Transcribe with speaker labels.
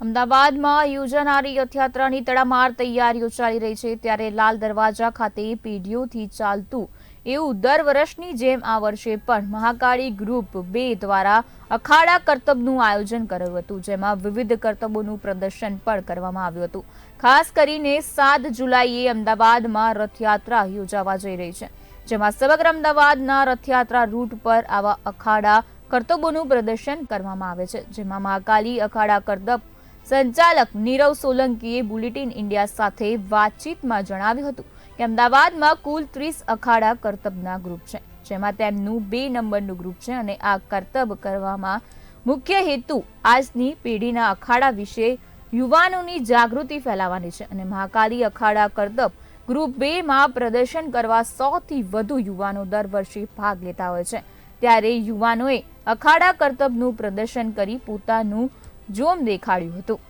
Speaker 1: અમદાવાદમાં યોજાનારી રથયાત્રાની તડામાર તૈયારીઓ ચાલી રહી છે. ત્યારે લાલ દરવાજા ખાતે પેઢીઓથી ચાલતું એવું દર વર્ષની જેમ આ વર્ષે પણ મહાકાળી ગ્રુપ બે દ્વારા અખાડા કરતબનું આયોજન કર્યું હતું, જેમાં વિવિધ કરતબોનું પ્રદર્શન પણ કરવામાં આવ્યું હતું. ખાસ કરીને સાત જુલાઈએ અમદાવાદમાં રથયાત્રા યોજાવા જઈ રહી છે, જેમાં સમગ્ર અમદાવાદના રથયાત્રા રૂટ પર આવા અખાડા કરતબોનું પ્રદર્શન કરવામાં આવે છે, જેમાં મહાકાલી અખાડા કરતબ સંચાલક નીરવ સોલંકીએ બુલેટિન ઇન્ડિયા સાથે વાતચીતમાં જણાવ્યું હતું કે અમદાવાદમાં કુલ ત્રીસ અખાડા કરતબના ગ્રુપ છે, જેમાં તેમનું બે નંબરનું ગ્રુપ છે અને આ કરતબ કરવામાં મુખ્ય હેતુ આજની પેઢીના અખાડા વિશે યુવાનોની જાગૃતિ ફેલાવવાની છે અને મહાકાલી અખાડા કરતબ ગ્રુપ બે માં પ્રદર્શન કરવા સૌથી વધુ યુવાનો દર વર્ષે ભાગ લેતા હોય છે. ત્યારે યુવાનોએ અખાડા કરતબનું પ્રદર્શન કરી પોતાનું જોમ દેખાડ્યું હતું.